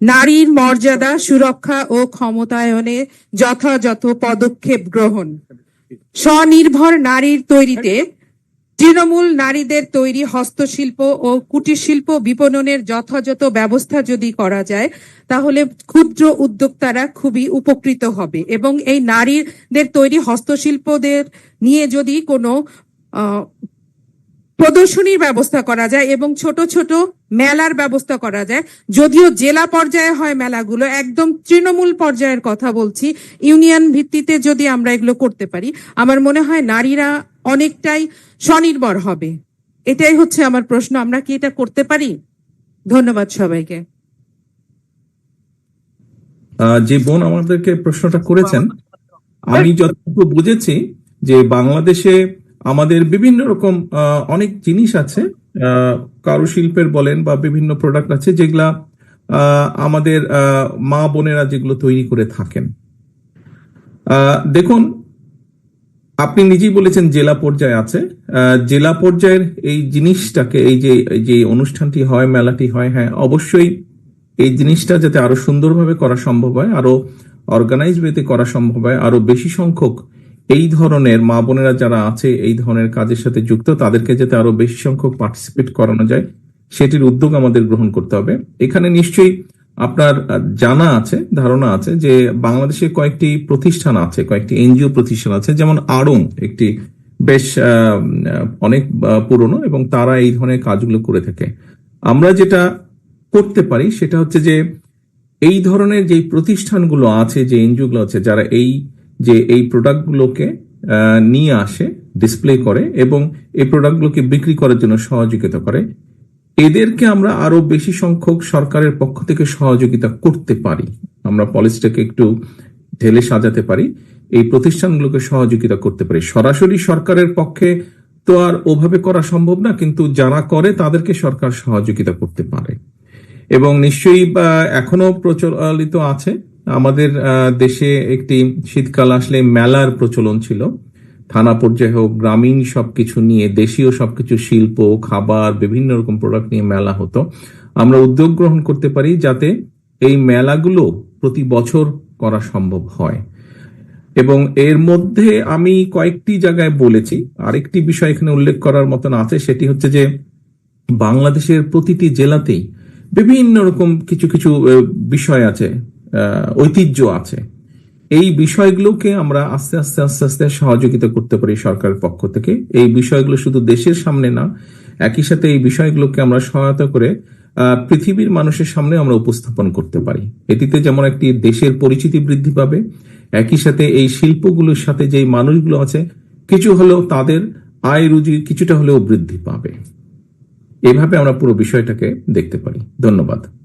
নারীর মর্যাদা, সুরক্ষা ও ক্ষমতায়নে যথাযথ পদক্ষেপ গ্রহণ। স্বনির্ভর নারীর তৈরিতে তৃণমূল নারীদের তৈরি হস্তশিল্প ও কুটির শিল্প বিপণনের যথাযথ ব্যবস্থা যদি করা যায়, তাহলে ক্ষুদ্র উদ্যোক্তারা খুবই উপকৃত হবে এবং এই নারীদের তৈরি হস্তশিল্পদের নিয়ে যদি কোনো প্রদর্শনীর ব্যবস্থা করা যায় এবং ছোট ছোট মেলার ব্যবস্থা করা যায়। যদিও জেলা পর্যায়ে হয় মেলাগুলো, একদম তৃণমূল পর্যায়ের কথা বলছি। ইউনিয়ন ভিত্তিতে যদি আমরা এগুলো করতে পারি, আমার মনে হয় নারীরা অনেকটাই স্বনির্ভর হবে। এটাই হচ্ছে আমার প্রশ্ন। আমরা কি এটা করতে পারি? ধন্যবাদ সবাইকে। যে বোন আমাদেরকে প্রশ্নটা করেছেন, আমি যতটুকু বুঝেছি যে বাংলাদেশে আমাদের বিভিন্ন রকম অনেক জিনিস আছে কারুশিল্পের বলেন বা বিভিন্ন প্রোডাক্ট আছে যেগুলা আমাদের মা বোনেরা যেগুলো তৈরি করে থাকেন। দেখুন, আপনি নিজেই বলেছেন জেলা পর্যায়ে আছে। জেলা পর্যায়ের এই জিনিসটাকে, এই যে যে অনুষ্ঠানটি হয়, মেলাটি হয় হ্যাঁ অবশ্যই এই জিনিসটা যাতে আরও সুন্দরভাবে করা সম্ভব হয়, আরও অর্গানাইজ ওয়েতে করা সম্ভব হয়, আরও বেশি সংখ্যক এই ধরনের মা বোনেরা যারা আছে, এই ধরনের কাজের সাথে যুক্ত, তাদেরকে যাতে আরও বেশি সংখ্যক পার্টিসিপেট করানো যায়, সেটির উদ্যোগ আমাদের গ্রহণ করতে হবে। এখানে নিশ্চয়ই আপনার জানা আছে, ধারণা আছে যে বাংলাদেশে কয়েকটি প্রতিষ্ঠান আছে, কয়েকটি এনজিও প্রতিষ্ঠান আছে, যেমন আড়ং, একটি বেশ অনেক পুরনো এবং তারা এই ধরনের কাজগুলো করে থাকে। আমরা যেটা করতে পারি সেটা হচ্ছে যে, এই ধরনের যে প্রতিষ্ঠানগুলো আছে, যে এনজিও গুলো আছে, যারা এই যে এই প্রোডাক্টগুলোকে নিয়ে আসে ডিসপ্লে করে এবং এই প্রোডাক্টগুলোকে বিক্রি করার জন্য সহযোগিতা করে। এদেরকে আমরা আরও বেশি সংখ্যক সরকারের পক্ষ থেকে সহযোগিতা করতে পারি। আমরা পলিসিটাকে একটু ঢেলে সাজাতে পারি, এই প্রতিষ্ঠানগুলোকে সহযোগিতা করতে পারি। সরাসরি সরকারের পক্ষে তো আর ওভাবে করা সম্ভব না, কিন্তু যারা করে তাদেরকে সরকার সহযোগিতা করতে পারে। এবং নিশ্চয়ই এখনও প্রচলিত আছে আমাদের দেশে একটি শীতকাল আসলে মেলার প্রচলন ছিল। থানা পর্যায়ে হোক, গ্রামীণ সবকিছু নিয়ে, দেশীয় সবকিছু, শিল্প, খাবার, বিভিন্ন রকম প্রোডাক্ট নিয়ে মেলা হতো। আমরা উদ্যোগ গ্রহণ করতে পারি যাতে এই মেলাগুলো প্রতি বছর করা সম্ভব হয়। এবং এর মধ্যে আমি কয়েকটি জায়গায় বলেছি, আরেকটি বিষয় এখানে উল্লেখ করার মতন আছে, সেটি হচ্ছে যে বাংলাদেশের প্রতিটি জেলাতেই বিভিন্ন রকম কিছু কিছু বিষয় আছে। ঐতিহ্য আছে। এই বিষয়গুলোকে আমরা আস্তে আস্তে আস্তে আস্তে সহযোগিতা করতে পারি সরকারের পক্ষ থেকে। এই বিষয়গুলো শুধু দেশের সামনে না, একই সাথে এই বিষয়গুলোকে আমরা সহায়তা করে পৃথিবীর মানুষের সামনে আমরা উপস্থাপন করতে পারি। এটিতে যেমন একটি দেশের পরিচিতি বৃদ্ধি পাবে, একই সাথে এই শিল্পগুলোর সাথে যে মানুষগুলো আছে, কিছু হলেও তাদের আয় রুজি কিছুটা হলেও বৃদ্ধি পাবে। এভাবে আমরা পুরো বিষয়টাকে দেখতে পারি। ধন্যবাদ।